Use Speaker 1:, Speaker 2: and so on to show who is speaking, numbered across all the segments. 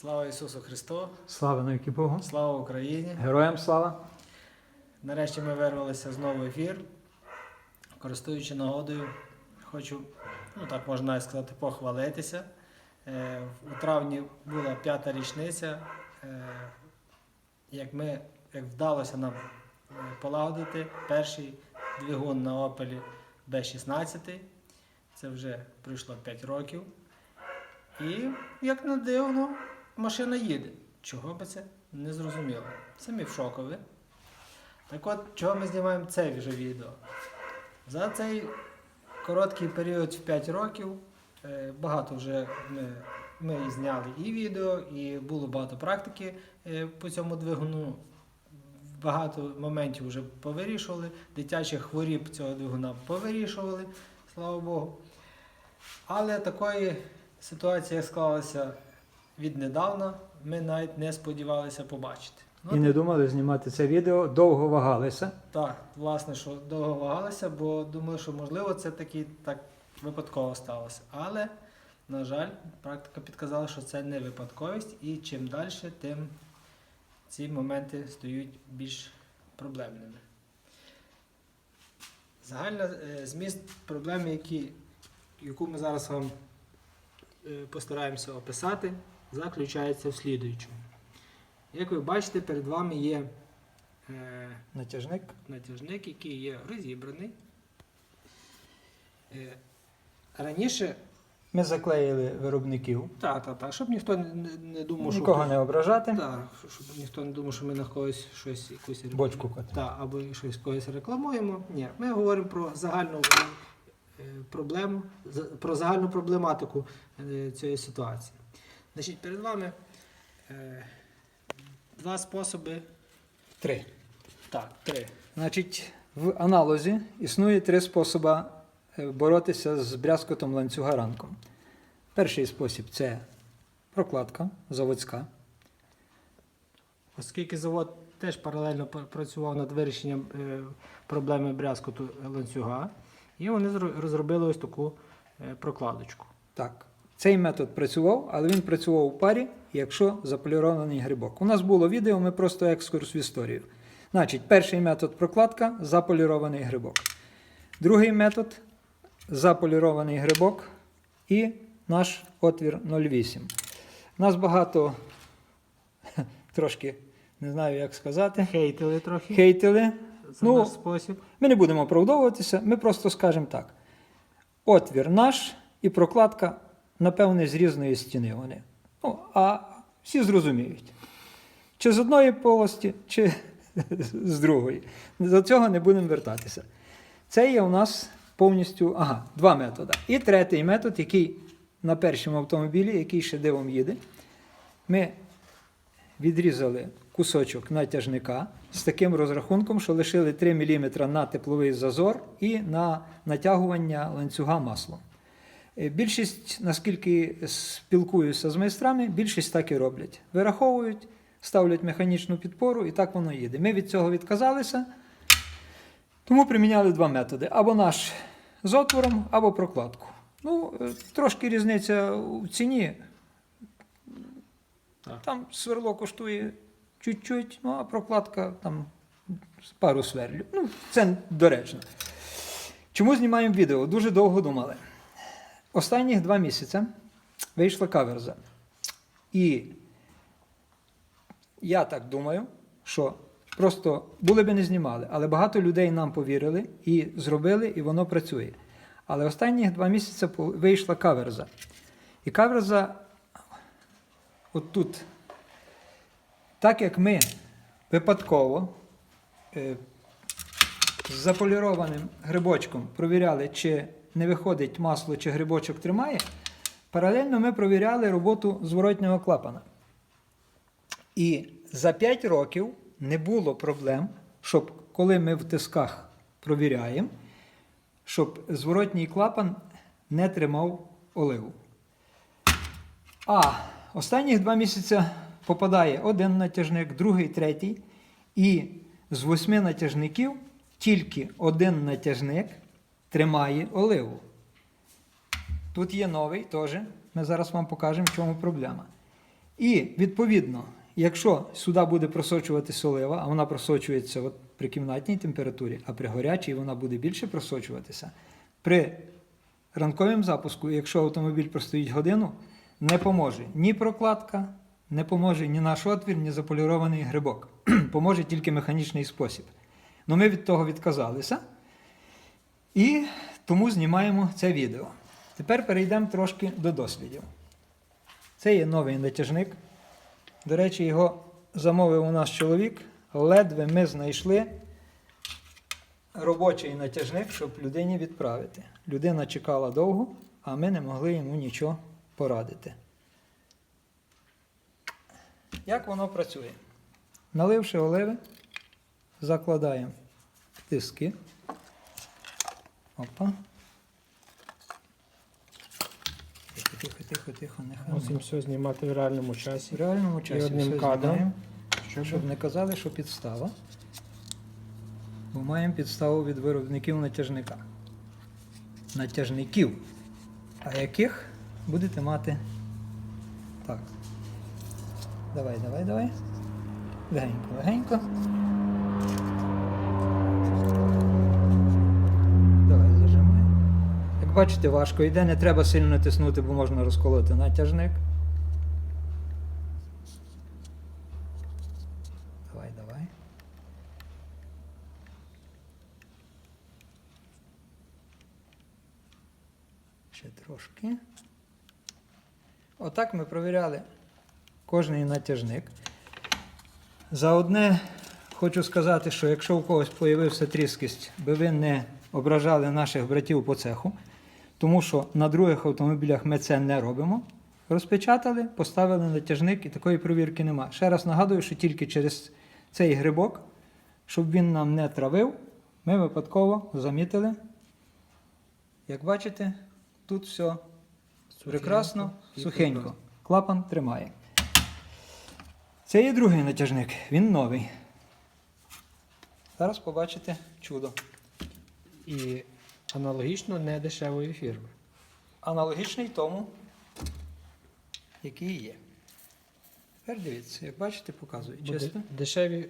Speaker 1: Слава Ісусу Христу!
Speaker 2: Слава навіки Богу.
Speaker 1: Слава Україні!
Speaker 2: Героям слава.
Speaker 1: Нарешті ми вирвалися знову в ефір. Користуючи нагодою, хочу, ну так можна сказати, похвалитися. Е, У травні була п'ята річниця, е, як ми, як вдалося нам е, полагодити перший двигун на Opel B16. Це вже пройшло 5 років. І, як не дивно, машина їде. Чого би це не зрозуміло. Самі в шокові. Так от, чого ми знімаємо це вже відео? За цей короткий період в 5 років е, багато вже ми, ми зняли і відео, і було багато практики е, по цьому двигуну. Багато моментів вже повирішували, дитячих хворіб цього двигуна повирішували, слава Богу. Але такої ситуації, як склалася віднедавна, ми навіть не сподівалися побачити. Ну,
Speaker 2: І не думали знімати це відео, довго вагалися.
Speaker 1: так, власне, що довго вагалися, бо думали, що можливо це таки так випадково сталося. Але, на жаль, практика підказала, що це не випадковість, і чим далі, тим ці моменти стають більш проблемними. Загальна е, зміст проблеми, які, яку ми зараз вам е, постараємося описати, заключається в слідуючому. Як ви бачите, перед вами є е,
Speaker 2: Натяжник.
Speaker 1: натяжник, який є розібраний. Е, Раніше,
Speaker 2: Ми заклеїли виробників.
Speaker 1: так, так, так, щоб ніхто не, не- думав,
Speaker 2: Нікого
Speaker 1: що,
Speaker 2: не ображати.
Speaker 1: так, щоб ніхто не думав, що ми на когось щось якусь рекламу-
Speaker 2: Бочку котимо.
Speaker 1: Так, або щось когось рекламуємо. Ні, ми говоримо про загальну е, проблему, про загальну проблематику е, цієї ситуації. Значить, перед вами е, два способи.
Speaker 2: Три.
Speaker 1: Так, три.
Speaker 2: Значить, в аналозі існує три способи е, боротися з брязкотом ланцюга ранком. Перший спосіб це прокладка заводська.
Speaker 1: Оскільки завод теж паралельно працював над вирішенням е, проблеми брязкоту ланцюга, і вони розробили ось таку е, прокладочку.
Speaker 2: Так. Цей метод працював, але він працював у парі, якщо заполірований грибок. У нас було відео, ми просто екскурс в історію. Значить, перший метод прокладка заполірований грибок. Другий метод заполірований грибок і наш отвір 0,8. Нас багато, трошки не знаю, як сказати,
Speaker 1: Хейтили трохи
Speaker 2: хейтили.
Speaker 1: за
Speaker 2: ну,
Speaker 1: наш спосіб.
Speaker 2: Ми не будемо оправдовуватися, ми просто скажемо так: отвір наш і прокладка, напевне, з різної стіни вони. Ну, а всі зрозуміють. Чи з одної полості, чи з другої. До цього не будемо вертатися. Це є у нас повністю ага, два методи. І третій метод, який на першому автомобілі, який ще дивом їде. Ми відрізали кусочок натяжника з таким розрахунком, що лишили 3 мм на тепловий зазор і на натягування ланцюга маслом. Е, Більшість, наскільки спілкуюся з майстрами, більшість так і роблять. Вираховують, ставлять механічну підпору і так воно їде. Ми від цього відказалися, тому приміняли два методи: або наш з отвором, або прокладку. Ну, е, трошки різниця у ціні. Там сверло коштує чуть-чуть, ну а прокладка там пару сверлів. Ну, це доречно. Чому знімаємо відео? Дуже довго думали. Останніх два місяці вийшла каверза. І я так думаю, що просто були би не знімали, але багато людей нам повірили і зробили, і воно працює. Але останні два місяці вийшла каверза. І каверза от тут. Так як ми випадково е, з заполірованим грибочком провіряли, чи не виходить масло, чи грибочок тримає, паралельно ми провіряли роботу зворотнього клапана. І за 5 років не було проблем, щоб коли ми в тисках провіряємо, щоб зворотній клапан не тримав оливу. А останніх два місяці попадає один натяжник, другий, третій. І з восьми натяжників тільки один натяжник тримає оливу. Тут є новий теж. Ми зараз вам покажемо, в чому проблема. І відповідно, якщо сюди буде просочуватися олива, а вона просочується от при кімнатній температурі, а при горячій вона буде більше просочуватися, при ранковому запуску, якщо автомобіль простоїть годину, не поможе ні прокладка, не поможе ні наш отвір, ні заполірований грибок. поможе тільки механічний спосіб. Ну ми від того відказалися. І тому знімаємо це відео. Тепер перейдемо трошки до дослідів. Це є новий натяжник. До речі, його замовив у нас чоловік. Ледве ми знайшли робочий натяжник, щоб людині відправити. Людина чекала довго, а ми не могли йому нічого порадити. Як воно працює? Наливши оливи, закладаємо тиски. Опа. Тихо, тихо, тихо, тихо, нехай.
Speaker 1: Мусимо все знімати в реальному
Speaker 2: В
Speaker 1: часі.
Speaker 2: реальному часі
Speaker 1: одним
Speaker 2: все
Speaker 1: кадром.
Speaker 2: знімаємо,
Speaker 1: Щоб...
Speaker 2: щоб не казали, що підстава. Бо маємо підставу від виробників натяжника. Натяжників. А яких будете мати. Так. Давай, давай, давай. Легенько, легенько. Давай зажимай. Як бачите, важко йде, не треба сильно натиснути, бо можна розколоти натяжник. Давай, давай. Ще трошки. Отак ми провіряли кожний натяжник. За одне хочу сказати, що якщо у когось появився тріскість, би ви не ображали наших братів по цеху, тому що на других автомобілях ми це не робимо. Розпечатали, поставили натяжник і такої провірки нема. Ще раз нагадую, що тільки через цей грибок, щоб він нам не травив, ми випадково замітили. Як бачите, тут все прекрасно,
Speaker 1: і
Speaker 2: сухенько.
Speaker 1: прекрасно.
Speaker 2: Клапан тримає. Це є другий натяжник, він новий. Зараз побачите чудо.
Speaker 1: І аналогічно не дешевої фірми.
Speaker 2: Аналогічний тому, який є. Тепер дивіться, як бачите, показую.
Speaker 1: Бо
Speaker 2: Чисто.
Speaker 1: Дешеві,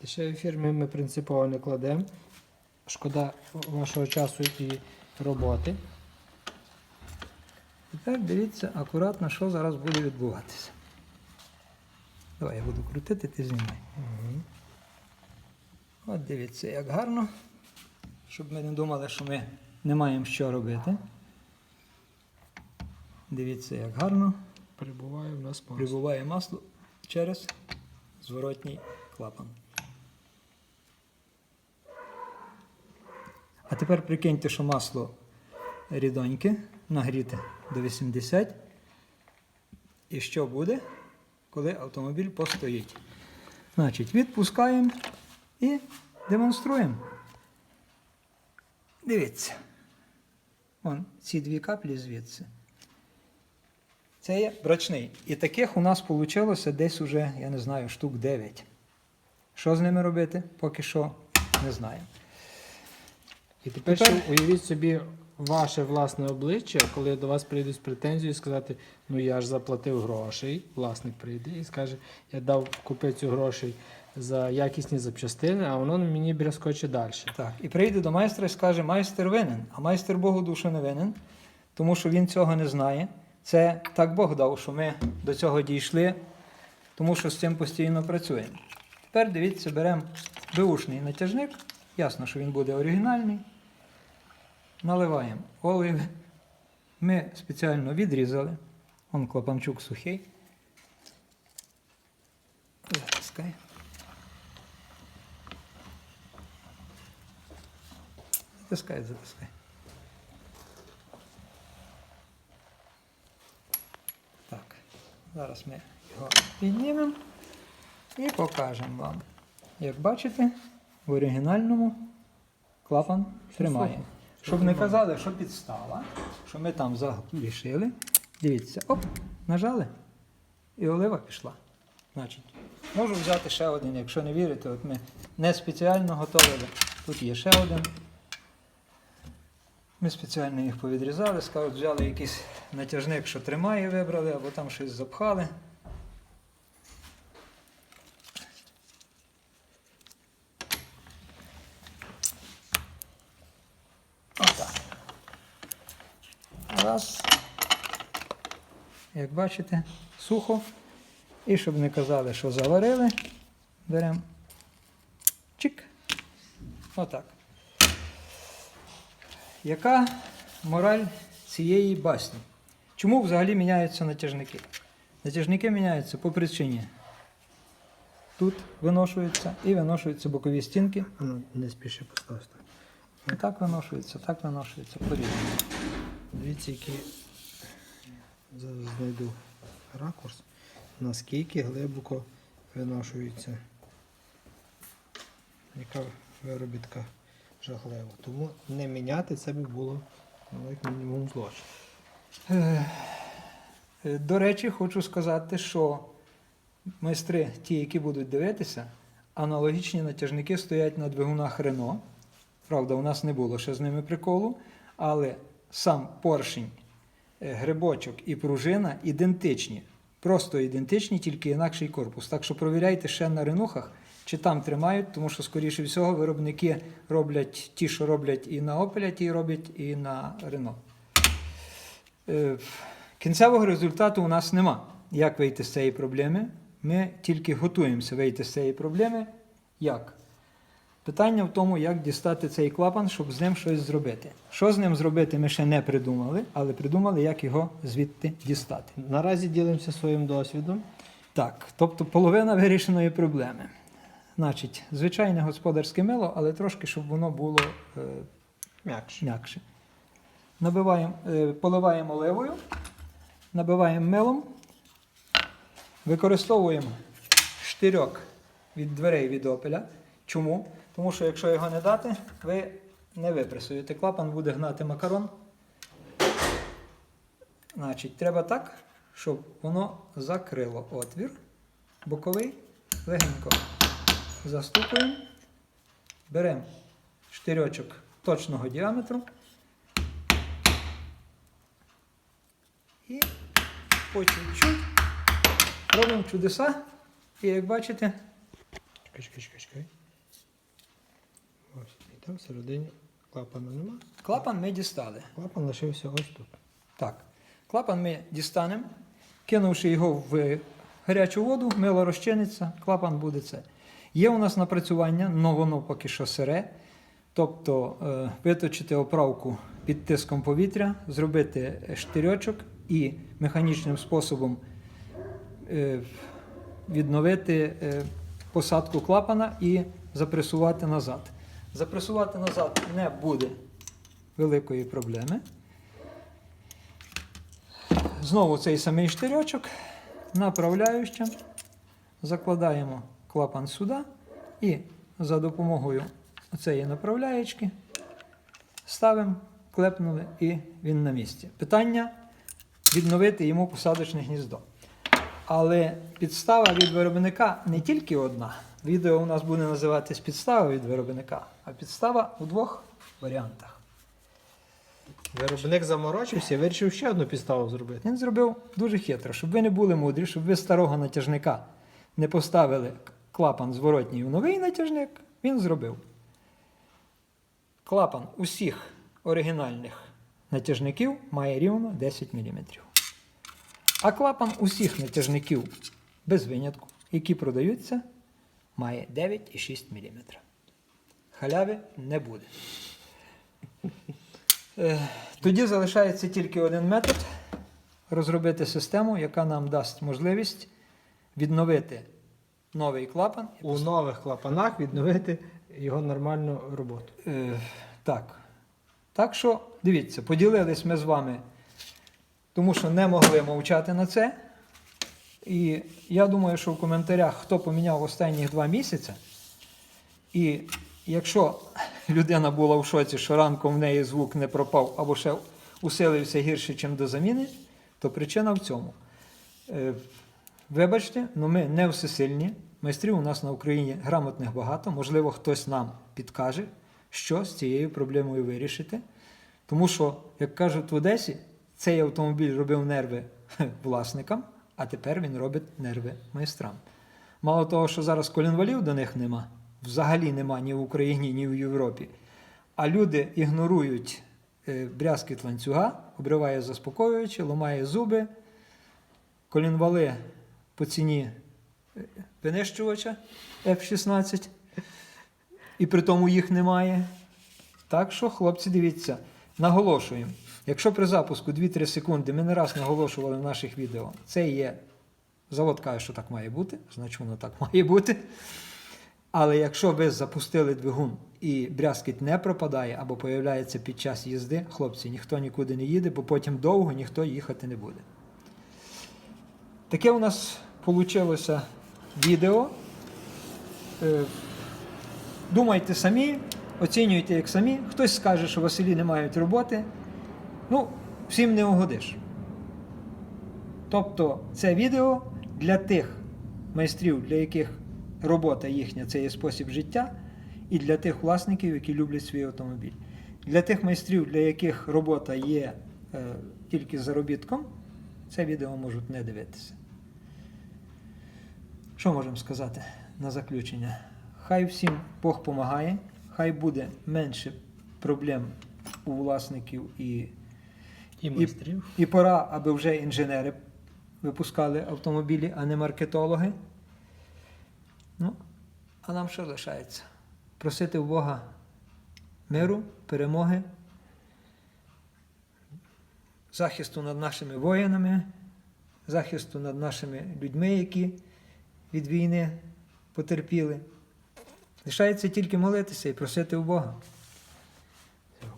Speaker 1: дешеві фірми ми принципово не кладемо. Шкода вашого часу і роботи.
Speaker 2: Тепер дивіться акуратно, що зараз буде відбуватися. Давай я буду крутити, ти знімай. От дивіться, як гарно, щоб ми не думали, що ми не маємо що робити. Дивіться, як гарно
Speaker 1: Прибуває в нас масло.
Speaker 2: прибуває масло через зворотній клапан. А тепер прикиньте, що масло рідоньке, нагріте до 80. І що буде, коли автомобіль постоїть? Значить, відпускаємо і демонструємо. Дивіться. Вон ці дві каплі звідси. Це є брачний. І таких у нас вийшло десь уже, я не знаю, штук 9. Що з ними робити? Поки що не знаю.
Speaker 1: І тепер,
Speaker 2: Тепер-
Speaker 1: ще уявіть собі ваше власне обличчя, коли до вас прийдуть з претензією сказати, ну я ж заплатив грошей, власник прийде і скаже, я дав купицю грошей за якісні запчастини, а воно мені брязкоче далі.
Speaker 2: Так, і прийде до майстра і скаже, майстер винен, а майстер Богу душу не винен, тому що він цього не знає. Це так Бог дав, що ми до цього дійшли, тому що з цим постійно працюємо. Тепер дивіться, беремо беушний натяжник. Ясно, що він буде оригінальний. Наливаємо оливи. Ми спеціально відрізали. Вон клапанчук сухий. Затискай. Затискай, затискай. Так, зараз ми його піднімемо і покажемо вам. Як бачите, в оригінальному клапан тримає. Щоб не казали, що підстава, що ми там залишили. Дивіться, оп, нажали, і олива пішла. Значить, можу взяти ще один, якщо не вірите, от ми не спеціально готовили. Тут є ще один. Ми спеціально їх повідрізали, скажуть, взяли якийсь натяжник, що тримає, вибрали, або там щось запхали. Отак. Раз. Як бачите, сухо. І щоб не казали, що заварили, беремо чик. Отак. Яка мораль цієї басні? Чому взагалі міняються натяжники? Натяжники міняються по причині. Тут виношуються і виношуються бокові стінки.
Speaker 1: Ну, не спіши поставити.
Speaker 2: І так виношуються, так виношуються по-різному.
Speaker 1: Дивіться, який зараз знайду ракурс, наскільки глибоко виношується. Яка виробітка жахлива. Тому не міняти це би було ну, як мінімум злочин.
Speaker 2: Е, е, До речі, хочу сказати, що майстри, ті, які будуть дивитися, аналогічні натяжники стоять на двигунах Рено. Правда, у нас не було ще з ними приколу, але сам поршень, е, грибочок і пружина ідентичні. Просто ідентичні, тільки інакший корпус. Так що провіряйте ще на ренухах, чи там тримають, тому що, скоріше всього, виробники роблять ті, що роблять і на Opel, ті роблять і на Renault. Е, Кінцевого результату у нас нема. Як вийти з цієї проблеми? Ми тільки готуємося вийти з цієї проблеми. Як? Питання в тому, як дістати цей клапан, щоб з ним щось зробити. Що з ним зробити, ми ще не придумали, але придумали, як його звідти дістати.
Speaker 1: Наразі ділимося своїм досвідом.
Speaker 2: Так, тобто половина вирішеної проблеми. Значить, звичайне господарське мило, але трошки, щоб воно було е,
Speaker 1: М'якше.
Speaker 2: м'якше. Набиваємо, е, поливаємо оливою, набиваємо милом, використовуємо штирьок від дверей від опеля. Чому? Тому що якщо його не дати, ви не випресуєте. Клапан буде гнати макарон. Значить, треба так, щоб воно закрило отвір боковий, легенько застукуємо, беремо штирьочок точного діаметру і по чуть-чуть робимо чудеса. І як бачите,
Speaker 1: Чекай, чекай, чекай, чекай. Ось. І там всередині клапану нема.
Speaker 2: клапан ми дістали.
Speaker 1: Клапан лишився ось тут.
Speaker 2: Так, клапан ми дістанемо, кинувши його в гарячу воду, мило розчиниться, клапан буде це. Є у нас напрацювання, але воно поки що сире. Тобто е, виточити оправку під тиском повітря, зробити штирьочок і механічним способом е, відновити е, посадку клапана і запресувати назад. Запресувати назад не буде великої проблеми. Знову цей самий штирьочок, направляюча, закладаємо клапан сюди і за допомогою цієї направляєчки ставимо, клепнули і він на місці. Питання відновити йому посадочне гніздо. Але підстава від виробника не тільки одна. Відео у нас буде називатись підстава від виробника, а підстава у двох варіантах.
Speaker 1: Виробник заморочився і вирішив ще одну підставу зробити.
Speaker 2: Він зробив дуже хитро, щоб ви не були мудрі, щоб ви старого натяжника не поставили клапан зворотній у новий натяжник, він зробив. Клапан усіх оригінальних натяжників має рівно 10 мм. А клапан усіх натяжників без винятку, які продаються, має 9,6 мм. Халяви не буде. Е, Тоді залишається тільки один метод розробити систему, яка нам дасть можливість відновити новий клапан.
Speaker 1: У нових клапанах відновити його нормальну роботу.
Speaker 2: Е, так. Так що, дивіться, поділились ми з вами, тому що не могли мовчати на це. І я думаю, що в коментарях, хто поміняв останні два місяці, і якщо людина була в шоці, що ранком в неї звук не пропав або ще усилився гірше, ніж до заміни, то причина в цьому. Вибачте, але ми не всесильні. Майстрів у нас на Україні грамотних багато. Можливо, хтось нам підкаже, що з цією проблемою вирішити. Тому що, як кажуть в Одесі, цей автомобіль робив нерви власникам, а тепер він робить нерви майстрам. Мало того, що зараз колінвалів до них нема, взагалі нема ні в Україні, ні в Європі. А люди ігнорують е, брязкіт ланцюга, обриває заспокоюючи, ламає зуби, колінвали по ціні е, винищувача F-16, і при тому їх немає. Так що, хлопці, дивіться, наголошуємо. Якщо при запуску 2-3 секунди ми не раз наголошували в наших відео, це є завод каже, що так має бути, значить воно так має бути. Але якщо ви запустили двигун і брязкіт не пропадає або появляється під час їзди, хлопці, ніхто нікуди не їде, бо потім довго ніхто їхати не буде. Таке у нас вийшло відео. Е, Думайте самі, оцінюйте як самі. Хтось скаже, що Василі не мають роботи. Ну, всім не угодиш. Тобто це відео для тих майстрів, для яких робота їхня це є спосіб життя, і для тих власників, які люблять свій автомобіль. Для тих майстрів, для яких робота є е, тільки заробітком, це відео можуть не дивитися. Що можемо сказати на заключення? Хай всім Бог помагає, хай буде менше проблем у власників і
Speaker 1: І майстрів.
Speaker 2: і пора, аби вже інженери випускали автомобілі, а не маркетологи. Ну, а нам що лишається? Просити у Бога миру, перемоги, захисту над нашими воїнами, захисту над нашими людьми, які від війни потерпіли. Лишається тільки молитися і просити у Бога.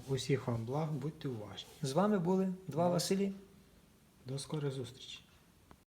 Speaker 3: Усіх вам благ, будьте уважні.
Speaker 2: З вами були два Василі.
Speaker 3: До скорої зустрічі.